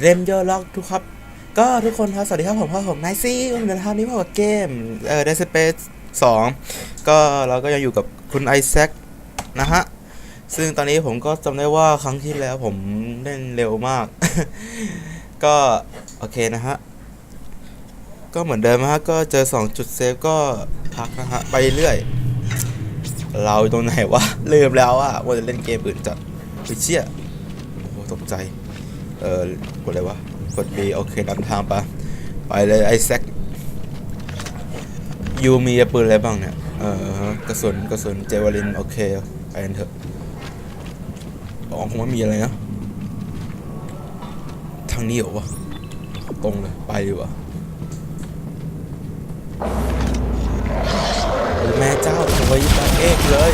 เรมโยล็อกทุกครับ ก็ทุกคนครับ สวัสดีครับผมพ่อผมนายซี่วันนี้ครับนี่พ่อกับเกมเอ่อ Dead Space 2ก็เราก็ยังอยู่กับคุณไอแซคนะฮะ ซึ่งตอนนี้ผมก็จำได้ว่าครั้งที่แล้วผมเล่นเร็วมาก ก็ โอเคนะฮะ ก็เหมือนเดิมนะฮะ ก็เจอ 2 จุดเซฟก็พักนะฮะ ไปเรื่อย เราอยู่ตรงไหนวะลืมแล้วอะว่าจะเล่นเกมอื่นจัดไปเชี่ยโอ้โหตกใจ เออกดอะไรวะ กด B โอเคนำทางไปะไปเลยไอแซคยูมีปืนอะไรบ้างเนี่ย เออกระสุนกระสุนเจวลินโอเค ไปกันเถอะอ๋อคงไม่มีอะไรนะ ทางนี้เหรอวะ ตรงเลย ไปดีกว่าโอ้แม่เจ้าสวยตาเอกเลย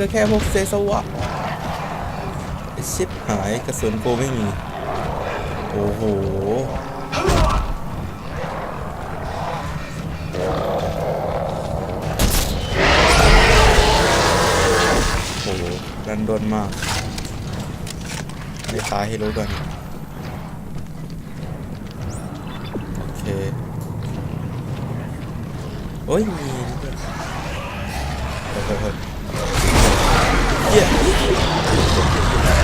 ก็แค่พวกเซสวะชิบหายกระสุนกูไม่มี โอ้โหโอ้โหดันโดนมากไม่ตายให้รู้กันโอเคโอ้ยมีนี่ด้วยเฮ้ยเฮ้ย kia ui xịt này á Hãy subscribe cho kênh Ghiền Mì Gõ Để không bỏ lỡ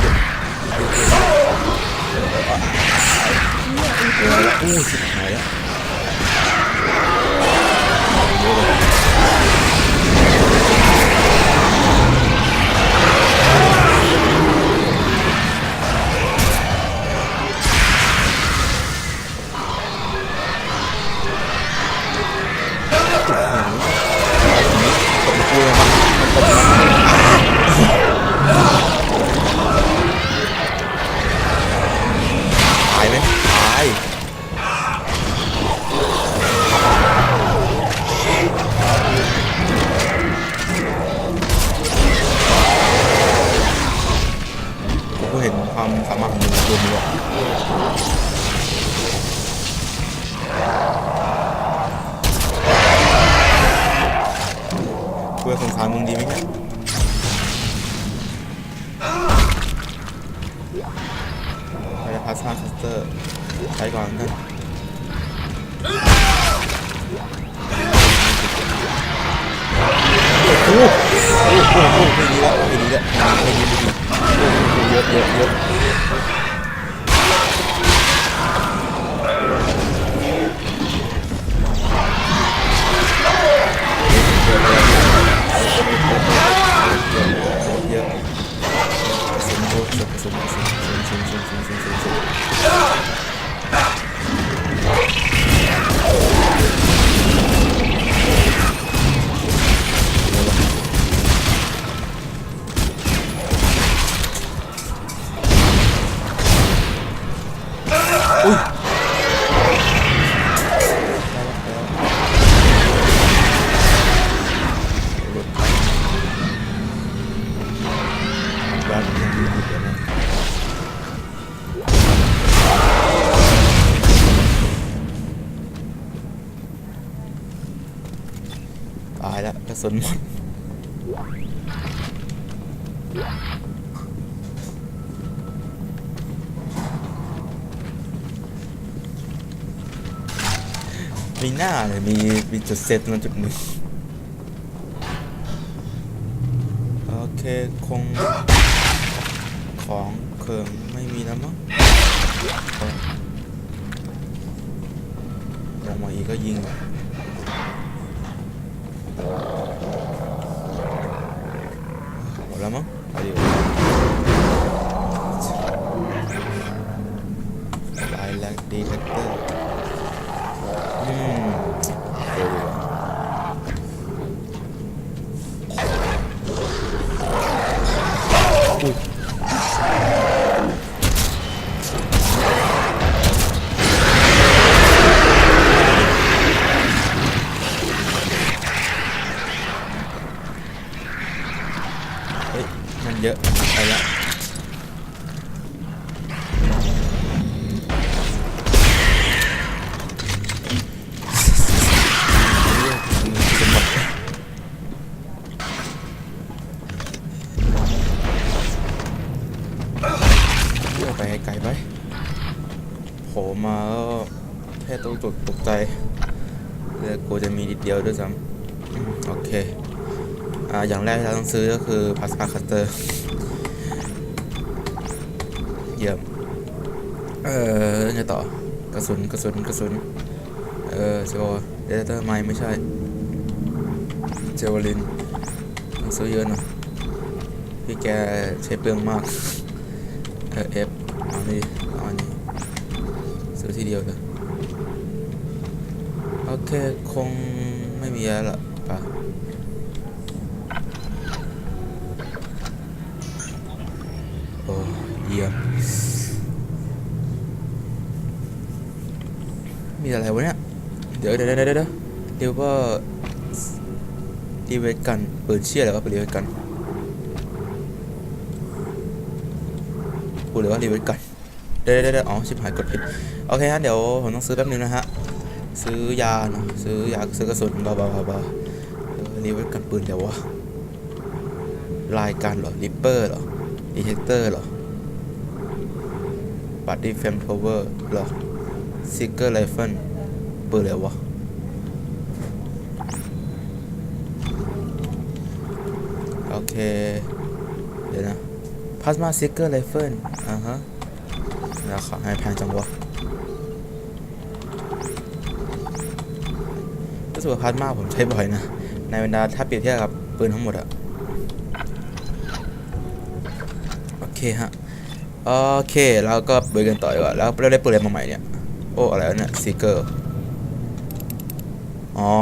những video hấp dẫn กูจะสงสารมึงดีไหมเนี่ยไปพาสมาคัสเตอร์ใช้ก่อนกันโอ้โหโอ้โหโอ้โหไม่ดีแล้วไม่ดีแล้วไม่ดีไม่ดีโอ้โหเยอะเยอะเยอะ บูรณ์สมสมสมสมสมสมส มีหน้าเลยมีมีจุดเซตมาจุดหนึ่งโอเค คง ของเครื่งไม่มีแล้วมั้งลงมาอีกก็ยิง dia kata ไปไกลไปโผล่มาก็แค่ต้องตกตกใจเลือกูจะมีนิดเดียวด้วยซ้ำโอเคอ่าอย่างแรกที่เราต้องซื้อก็คือพาสมาคัตเตอร์เยี่ยมเออไงต่อกระสุนกระสุนกระสุนเออโจเดเตอร์ไม่ไม่ใช่เจวลินต้องซื้อเยอะหน่อยพี่แกใช้เปลืองมาก เออเอฟ เอานี่เอาอันนี้ซื้อทีเดียวเลยโอเค คงไม่มีอะไรละป่ะโอ้เยี่ยมมีอะไรวะเนี่ย เดี๋ยวเดี๋ยวเดี๋ยวเดี๋ยวเดี๋ยวเดี๋ยวว่ารีเวทกันปืนเชี่ยอะไรวะปืนรีเวทกันพูดเลยว่ารีเวทกัน เดี๋ยวเดี๋ยวเดี๋ยวอ๋อชิบหายกดผิด โอเคฮะ เดี๋ยวผมต้องซื้อแป๊บนึงนะฮะ ซื้อยาเนาะซื้อยาซื้อกระสุนบาบาบาบารีเวทกันปืนเดี๋ยววะรายการเหรอริปเปอร์เหรอดีเทคเตอร์เหรอบัตตี้เฟมโทเวอร์เหรอซิกเกอร์ไรเฟิลปืนอะไรวะโอเค เดี๋ยวนะพ l สมาซิกเกอร์ไรเฟิลอ่าฮะ ราคาให้แพงจังวะรู้สึกว่าพมากผมใช้บ่อยนะ ในบรรดาถ้าเปรียบเทียบกับปืนทั้งหมดอะโอเคฮะ โอเคแล้วก็ไปกันต่อดีกว่าแล้วเราได้ปืนอะไรมาใหม่เนี่ย โอ้ อะไรวะเนี่ยซีเกอร์อ๋อ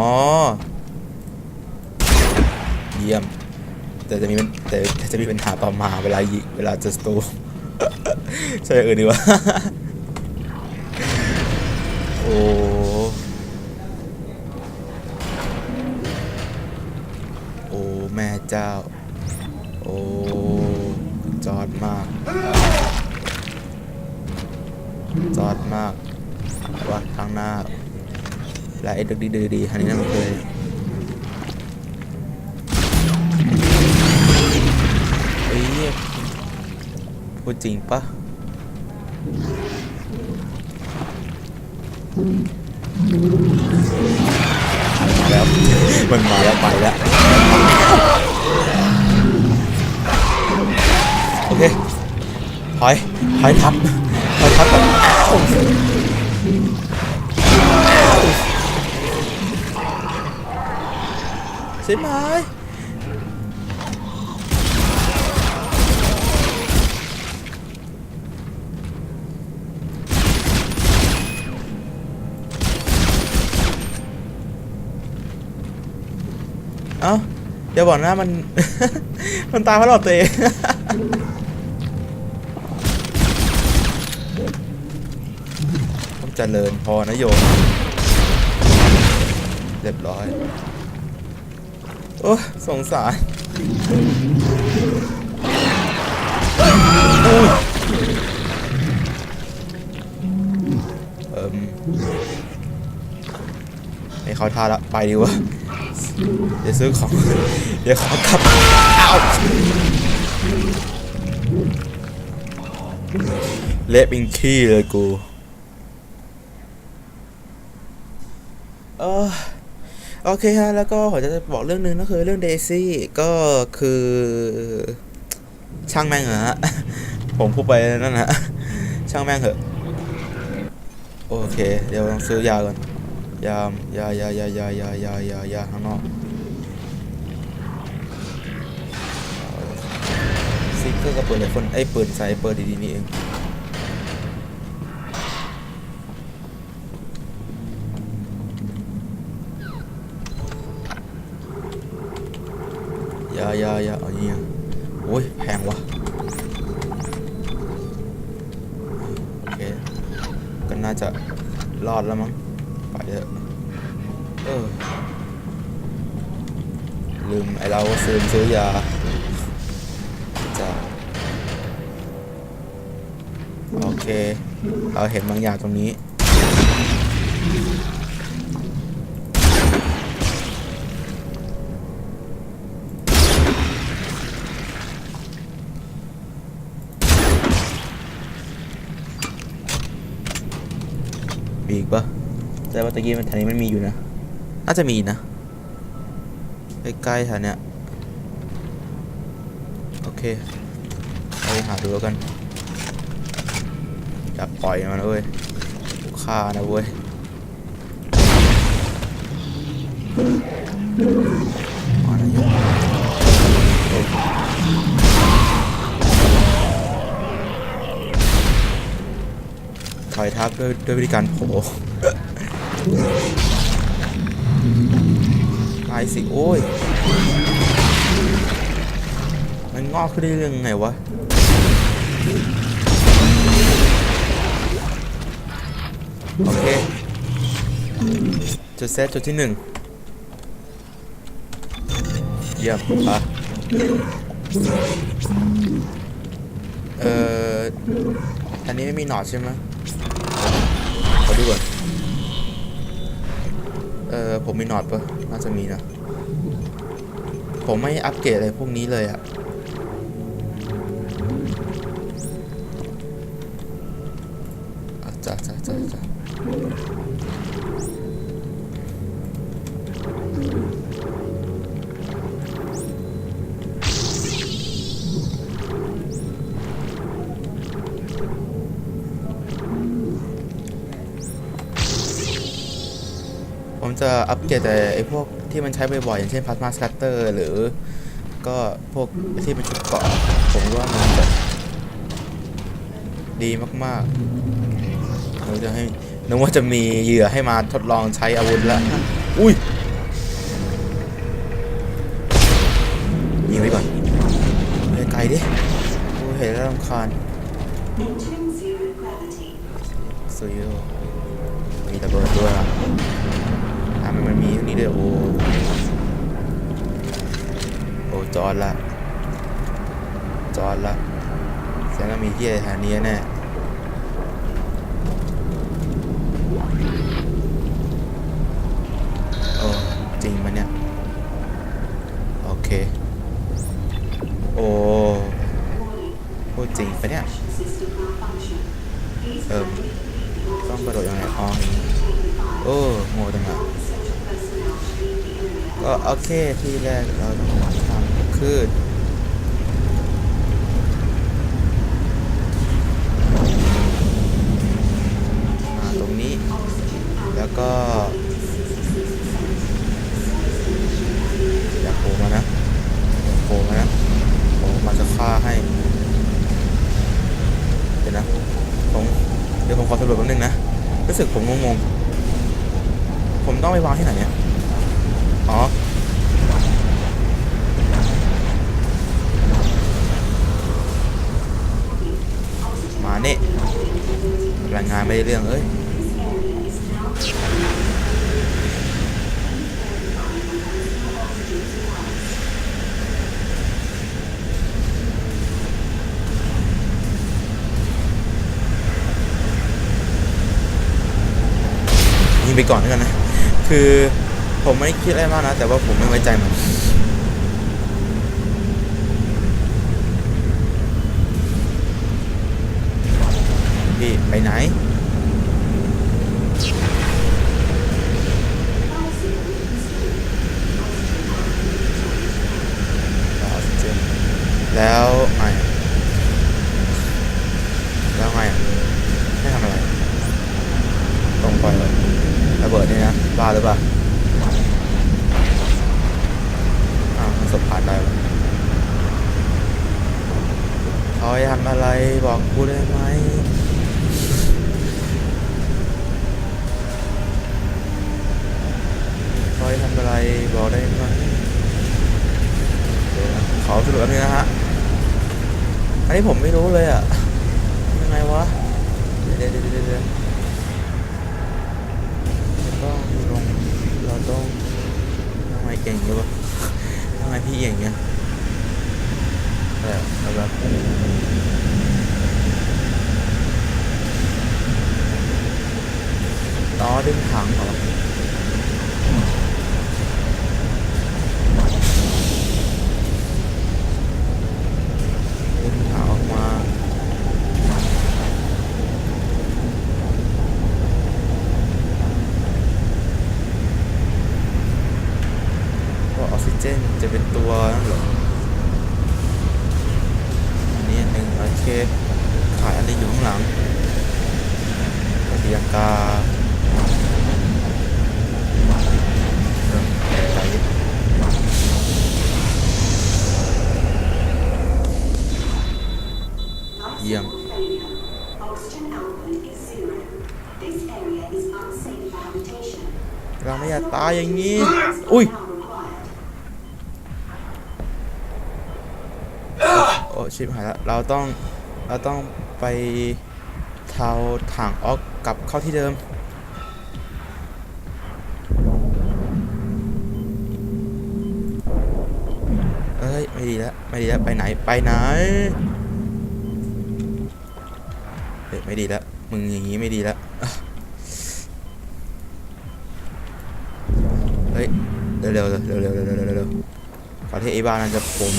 เยี่ยม แต่จะมีแต่จะมีปัญหาประมาเวลายิเวลาจะสตู ใช่อย่างอื่นดีวะโอ้โอ้แม่เจ้า โอ้จอดมาก จอดมากว่าทางหน้า และไอ้ดึกดีดีๆอันนี้นั่นมัน ดจริงปะแล้วมันมาแล้วไปแล้ว โอเคถอยถอยทับถอยทับแบบใช่ไหม เอ้าเดี๋ยวบอกนะมัน มันตายเพราะหลอดตัวเอง ต้องเจริญพอนะโยม เรียบร้อย โอ้สงสารเอิมไม่เขาท่าละ ไปดีกว่า เดี๋ยวซื้อของ เดี๋ยวขอกลับอ้าเละเป็นขี้เลยกู เออโอเคฮะ แล้วก็ผมจะบอกเรื่องหนึงก็คือเรื่องเดซี่ก็คือช่างแม่งเหรอฮะ ผมพูดไปนั่นนะช่างแม่งเหอะ โอเค เดี๋ยวต้องซื้อยาก่อน ยามยายายายายายายายาข้างนอกซิกเกอร์กับปืนไรเฟิลไอ้ปืนไซเปอร์ดีๆนี่เองยายายาเอานี่ยโอ้ยแพงว่ะโอเคก็น่าจะรอดแล้วมั้ง เถอะเออลืมไอเราซื้อซื้อยาจะโอเค เราเห็นบางอย่างตรงนี้ แต่ว่าตะกี้มันแถวนี้มันมีอยู่นะ น่าจะมีนะใกล้ๆแถวเนี้ยโอเคไปหาดูแล้วกันอย่าปล่อยมันนะเว้ยฆ่านะเว้ยมาแล้วยังโอ้ถอยทับด้วยด้วยวิธีการโผล่ ตายสิ โอ้ย มันงอกขึ้นได้เรื่องไงวะ โอเค จุดเซตจุดที่หนึ่งเยี่ยมปะเอ่อ อันนี้ไม่มีหนอดใช่ไหมขอดูก่อน เออผมมีหนอดปะน่าจะมีนะ ผมไม่อัปเกรดอะไรพวกนี้เลยอะอะจ้าจ้าจ้าจ้า จะอัปเกรดแต่ไอพวกที่มันใช้บ่อยๆอย่างเช่นพ l า s มาสกัตเตอร์หรือก็พวกที่เป็นชุดเกาะผมว่ามันจะดีมากๆเราจะให้นึกว่าจะมีเหยื่อให้มาทดลองใช้อาวุธล้วอุ้ยยิงไว้ก่อนไกลดิกูเห็นแล้วรำคาญ ดละ จอดละแสดงว่ามีที่อะไรแถวนี้แน่โอ้จริงมันเนี่ย โอเค โอ้พูดจริงปะเนี่ย เออต้องกระโดดยังไงอ๋ออย่างนี้โอ้โง่จังอะก็โอเคที่แรกเราต้อง ทำก็คือมาตรงนี้ แล้วก็อย่าโผล่มานะโผล่มานะโผล่มาจะฆ่าให้ เดี๋ยวนะผมเดี๋ยวผมขอสำรวจแป๊บนึงนะรู้สึกผมงงๆผมต้องไปวางที่ไหนเนี่ยอ๋อ มาเนี่ยรายงานไม่ได้เรื่องเอ้ยยิงไปก่อนแล้วกันนะ คือผมไม่คิดอะไรมากนะ แต่ว่าผมไม่ไว้ใจมัน พี่ไปไหน แล้วไงแล้วไงอะให้ทำอะไร ตรงไปเลยระเบิดนี่นะบ้าหรือเปล่าอ้าวมันสบผ่านได้วะเขาให้ทำอะไรบอกกูได้ไหมเขาให้ทำ อได้ไหมเดี๋ยวนขอสรุปอันนี้นะฮะ อันนี้ผมไม่รู้เลยอะ ยังไงวะ เดี๋ยวเดี๋ยวเดี๋ยวเดี๋ยวเราต้องลง เราต้องทำไมเก่งเยอะวะทำไมพี่เก่งเงี้ยเออเอาแบบต่อดึงถังเหรอดึงถังออกมา โจะเป็นตัวนั่นเหรออันนี้อันหนึ่งโอเคขายอะไรอยู่ข้างหลังปฏิยากาเริ่มใจ เยี่ยม failure. Oxygen output is zero. This area is unsafe for habitation. เราไม่อยากตายอย่างนี้ อุ้ย Now required. โอ้ชิบหายแล้วเราต้องเราต้องไปเทาถังออกกลับเข้าที่เดิม เอ้ย ไม่ดีแล้วไม่ดีแล้วไปไหนไปไหนเฮ้ยไม่ดีแล้วมึงอย่างนี้ไม่ดีแล้ว เร็วๆเร็วๆเร็วๆเร็วๆเร็วๆประเทศอีบ้าน่าจะโคม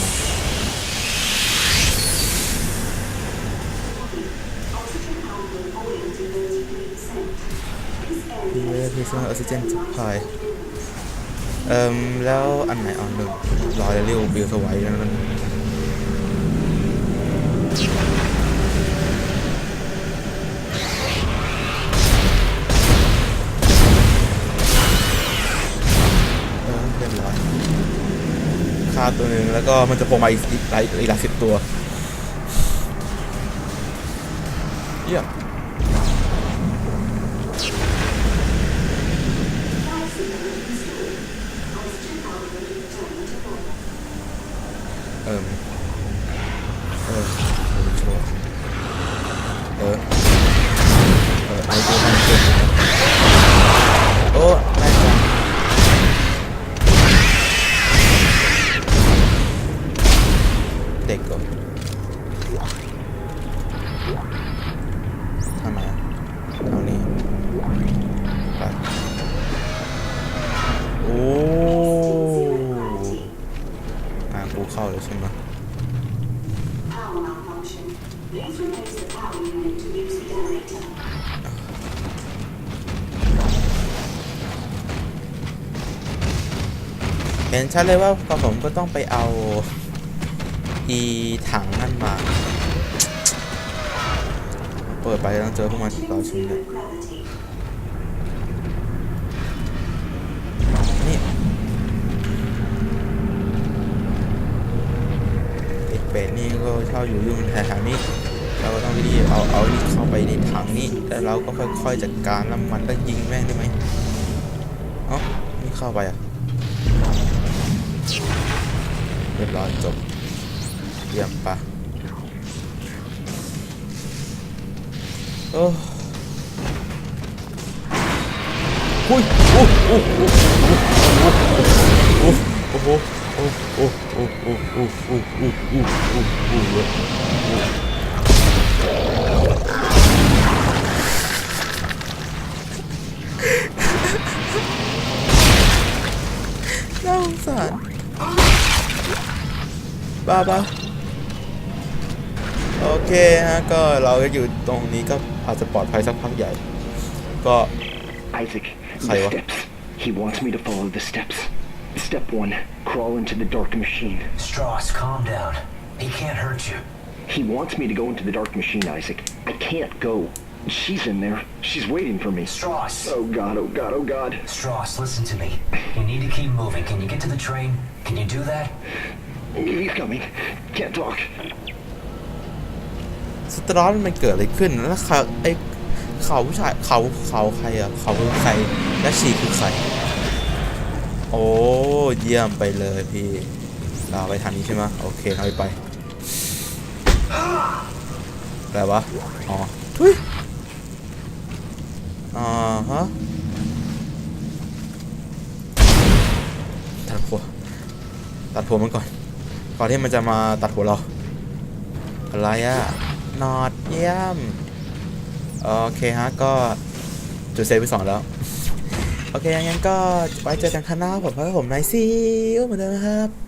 พีเอพีเซอร์ออกซิเจนพายเอ่อแล้วอันไหนอ่อนหนึ่งรอเร็วบิวสวายนั่น นึง แล้วก็มันจะโผล่มาอีกอีกหลายอีกหลายสิบตัวเยี่ยม the generator. เห็นชัดเลยว่ากับผมก็ต้องไปเอาอีถังนั่นมา เปิดไปต้องเจอพวกมันต่อชิ้นเลย ด็กเป็ดนี่ก็ชอบอยู่ยุ่งแถวๆนี้ เราก็ต้องรีบเอาเอานี่เข้าไปในถังนี้แล้วเราก็ค่อยๆจัดการแล้วมันก็ยิงแม่งได้ไหมเอ้านี่เข้าไปอะเรียบร้อยจบเยี่ยมปะโอ้หุยโอ้โอ้โอ้โอ้โอ้โหโอ้ โอ้โอ้โอ้โอ้โอ้โอ้โอ้โอ้โอ้โอ้น่าสงสารบ้าบ้าโอเคฮะก็เราก็อยู่ตรงนี้ก็อาจจะปลอดภัยสักพักใหญ่ ก็ Isaac, the steps. He wants me to follow the steps. Step one, crawl into the dark machine. Strauss, calm down. He can't hurt you. He wants me to go into the dark machine, Isaac. I can't go. She's in there. She's waiting for me. Strauss! Oh god, oh god, oh god. Strauss, listen to me. You need to keep moving. Can you get to the train? Can you do that? He's coming. Can't talk. สตรอนมันเกิดอะไรขึ้น แล้วเขาไอเขาผู้ชายเขาเขาใครอ่ะ เขาคือใคร และชีคือใคร โอ้เยี่ยมไปเลยพี่เราไปทางนี้ใช่ไหมโอเคเราไปอะไรวะอ๋อทุยอ่าฮะตัดหัวตัดหัวมันก่อนก่อนที่มันจะมาตัดหัวเราอะไรอะนอดเยี่ยมโอเคฮะก็จุดเซฟไปสองแล้ว โอเคงั้นก็ไว้เจอกันครั้งหน้าผมเพราะผมนายซีเหมือนเดิมครับ